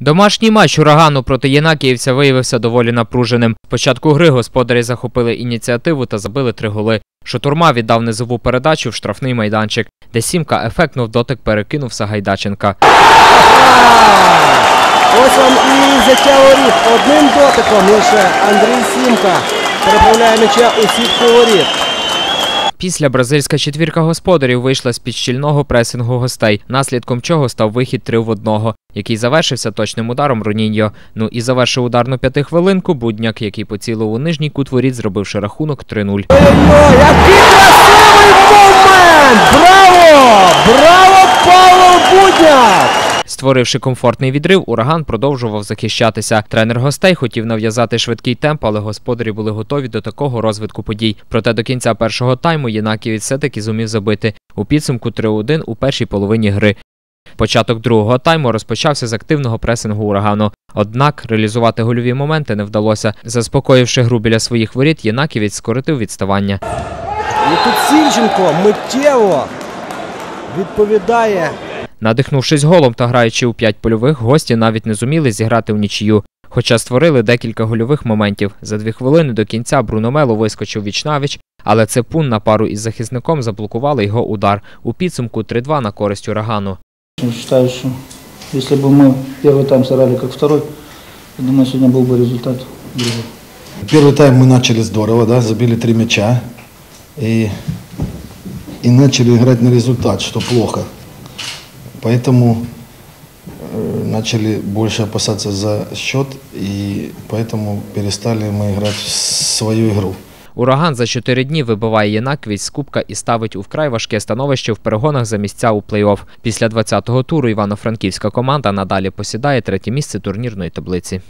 Домашній матч урагану проти Єнакіївця виявився доволі напруженим. Початку гри господарі захопили ініціативу та забили три голи. Шатурма віддав низову передачу в штрафний майданчик, де сімка ефектно в дотик перекинув Сагайдаченка. Ось вам і взяття воріт. Одним дотиком лише Андрій Сімка переправляє м'яча у сітку воріт. Після бразильська четвірка господарів вийшла з під щільного пресингу гостей, наслідком чого став вихід 3 в 1, який завершився точним ударом Руніньо. Ну і завершив ударну п'ятихвилинку Будняк, який поцілив у нижній кут воріт, зробивши рахунок 3-0. Створивши комфортний відрив, ураган продовжував захищатися. Тренер гостей хотів нав'язати швидкий темп, але господарі були готові до такого розвитку подій. Проте до кінця першого тайму Єнаківець все-таки зумів забити у підсумку 3-1 у першій половині гри. Початок другого тайму розпочався з активного пресингу урагану. Однак реалізувати гольові моменти не вдалося. Заспокоївши гру біля своїх воріт, Єнаківець скоротив відставання. І тут Сільченко миттєво відповідає. Надихнувшись голом та граючи у п'ять польових, гості навіть не зуміли зіграти в нічию. Хоча створили декілька гольових моментів. За дві хвилини до кінця Бруно Мело вискочив вічнавіч, але Цепун на пару із захисником заблокували його удар. У підсумку 3-2 на користь урагану. Я считаю, что если бы мы первый тайм сыграли как второй, я думаю, сегодня был бы результат другой. Первый тайм мы начали здорово, да, забили три мяча и, и начали играть на результат, что плохо. Поэтому э, начали больше опасаться за счет, и поэтому перестали мы играть в свою игру. Ураган за чотири дні вибиває Єнаквіць з кубка і ставить у вкрай важке становище в перегонах за місця у плей-офф. Після 20-го туру івано-франківська команда надалі посідає третє місце турнірної таблиці.